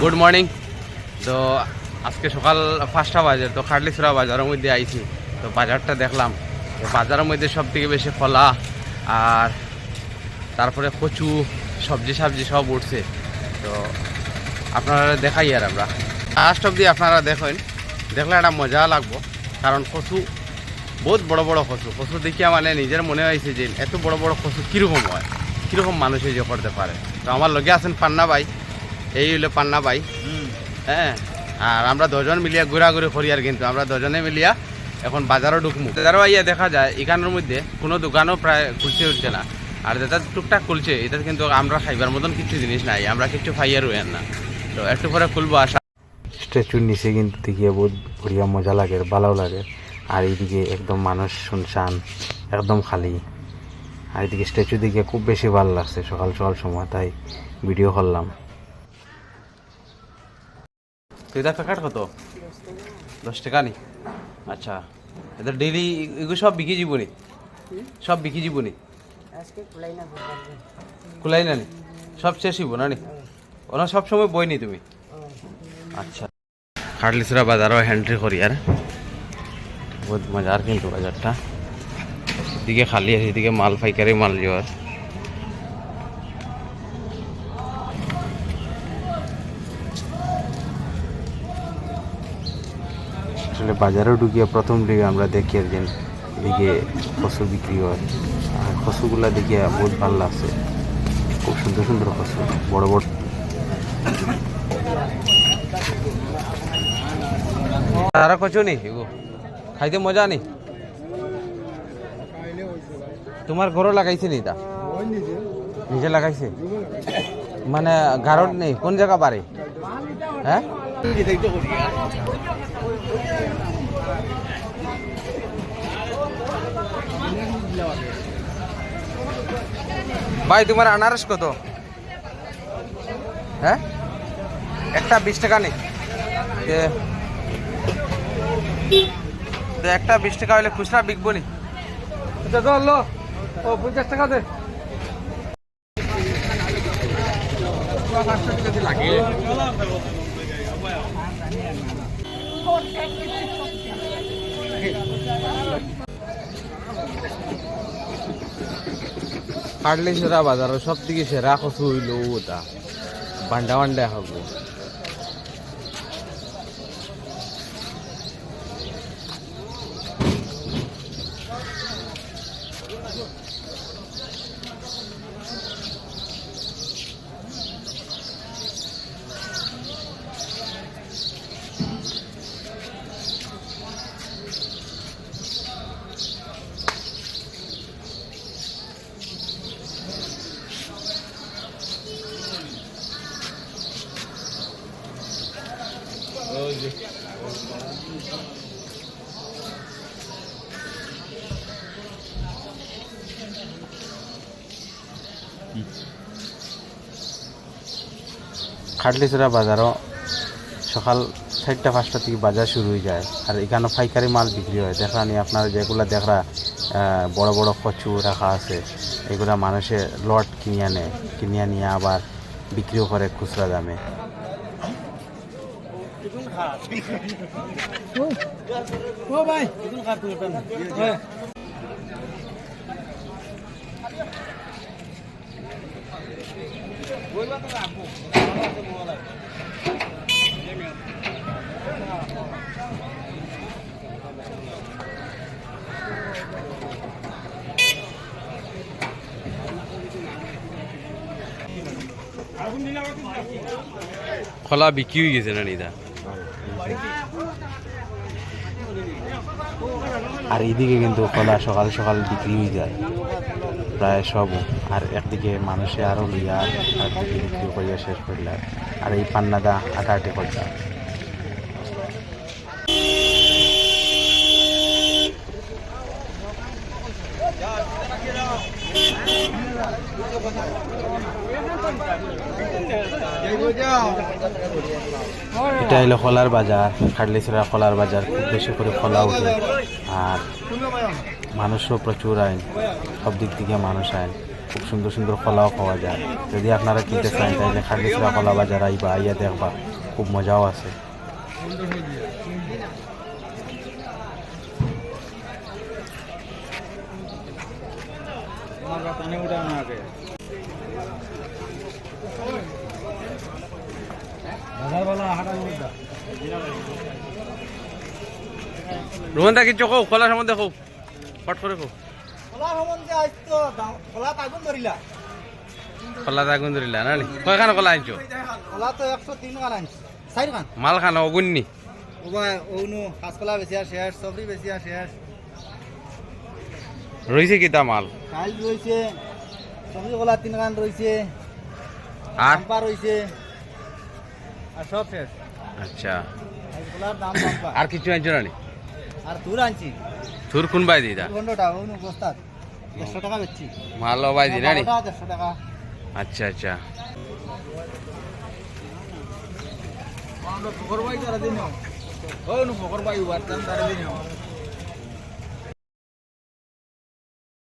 Good morning. তো আজকে সকাল পাঁচটা বাজে, তো খাটলিছড়া বাজারের মধ্যে আইছি। তো বাজারটা দেখলাম। বাজারের মধ্যে সব থেকে বেশি ফলা আর তারপরে কচু সবজি সবজি সব উঠছে। তো আপনারা দেখাই আর আমরা। লাস্ট অব্দি আপনারা দেখেন দেখলে একটা মজা লাগবো। কারণ কচু বহুত বড় বড় কচু। কচু দেখিয়া মানে নিজের মনে হয়েছে যে এত বড় বড় কচু কীরকম হয় কীরকম মানুষ এই যে করতে পারে। তো আমার লগে আছেন পান্না ভাই এই হইল পান্না ভাই। হ্যাঁ আর আমরা দুজন মিলিয়া ঘোরাঘুরি করি আর কিন্তু। আমরা দুজনে মিলিয়া এখন বাজারও ঢুকমু। বাজারও আইয়া দেখা যায় এখানের মধ্যে কোনো দোকানও প্রায় খুলছে উঠছে না। আর যেটা টুকটাক খুলছে এটা কিন্তু আমরা খাইবার মতন কিছু জিনিস নাই আমরা কিছু খাইয়ার হইয়ার না। তো একটু পরে খুলবো আশা। স্ট্যাচুর নিচে কিন্তু দেখিয়ে বহুত বড়িয়া মজা লাগে ভালো লাগে। আর এইদিকে একদম মানুষ শুনশান একদম খালি। আর এদিকে স্ট্যাচু দিকে খুব বেশি ভালো লাগছে সকাল সকাল সময় তাই ভিডিও করলাম। তো এটা প্যাকেট কত? দশ টাকা নি। আচ্ছা এটা ডেইলি এগুলো সব বিকি জীবনী? সব বিকি জীবনী? কুলাই না সব শেষ হইব না নি? ওনা সব সময় বই নি তুমি? আচ্ছা। খাটলিসরা বাজারও হ্যান্ড্রি করি আর। বহুত মজার কিন্তু বাজারটা। এদিকে খালি আছে এদিকে মাল পাইকারি মাল যাওয়ার আসলে বাজারে ঢুকিয়ে প্রথম দিকে আমরা দেখি একদিন এদিকে কচু বিক্রি হয়। আর কচুগুলা দেখিয়ে বহুত ভালো লাগছে। খুব সুন্দর সুন্দর কচু, বড় বড়। তারা কচু নি? খাইতে মজা নি? তোমার ঘরও লাগাইছে নি তা? নিজে লাগাইছে? মানে গারত নেই কোন জায়গা বাড়ি? হ্যাঁ? ভাই, তোমার আনারস কত? হ্যাঁ? একটা বিশ টাকা নেই। একটা বিশ টাকা হলে খুচরা বিকবো নি। ও, পঞ্চাশ টাকা দে। কাটলে সেরা বাজার সব থেকে সেরা কচু হইল ওটা। বান্ডা বান্ডা হবে। খাটলিছড়া বাজারও সকাল চারটা পাঁচটা থেকে বাজার শুরু হয়ে যায়। আর এখানে পাইকারি মাল বিক্রি হয়। দেখানি আপনারা যেগুলো দেখরা বড় বড় কচু রাখা আছে এগুলা মানুষের লট কিনিয়ে নেয় কিনিয়ে নিয়ে আবার বিক্রিও করে খুচরা দামে। খোলা বিক্রি হয়ে গেছে না নিদা? আর এদিকে কিন্তু কলা সকাল সকাল বিক্রি হয়ে যায়। প্রায় সব। আর একদিকে মানুষে আরও লইয়া আর দিকে বিক্রি করিয়া শেষ করলে। আর এই পান্নাদা আটাআটি করছে এটা হলো কলার বাজার, খাটলিছড়া কলার বাজার, খুব বেশি করে খোলা উঠে আর মানুষও প্রচুর আইন, সব দিক থেকে মানুষ আইন। খুব সুন্দর সুন্দর খোলাও পাওয়া যায়। যদি আপনারা কিনতে চান, তাহলে খাটলিছড়া কলা বাজার আইবা, আইয়া দেখবা। খুব মজাও আছে। রোহনদা কিছু কো খোলা সম্বন্ধে কো ফট করে কো খোলা সম্বন্ধে আজ তো খোলাত আগুন ধরিলা খোলা আগুন ধরিলা না নি? কয়খান খোলা আনছো খোলা তো একশো তিন খান আনছি চারি খান মাল খান অগুননি ওবা ওনু কাঁচকলা বেশি আর শেষ সবরি বেশি আর শেষ রয়েছে কিতা মাল? কাইল রয়েছে সবজি কলা তিন খান রয়েছে আর আর সব শেষ। আচ্ছা। আর কিছু আনছো না আর তুর আনছি। থুর কোন বাই দিদা? ঘন্টাটা ওনু বস্তাত দেড়শো টাকা বেচছি। মাল বাই দি না নি বারোটা দেড়শো টাকা। আচ্ছা আচ্ছা। ফকর বাই তারা দিন ওনু ফকর বাই উবার তারা দিন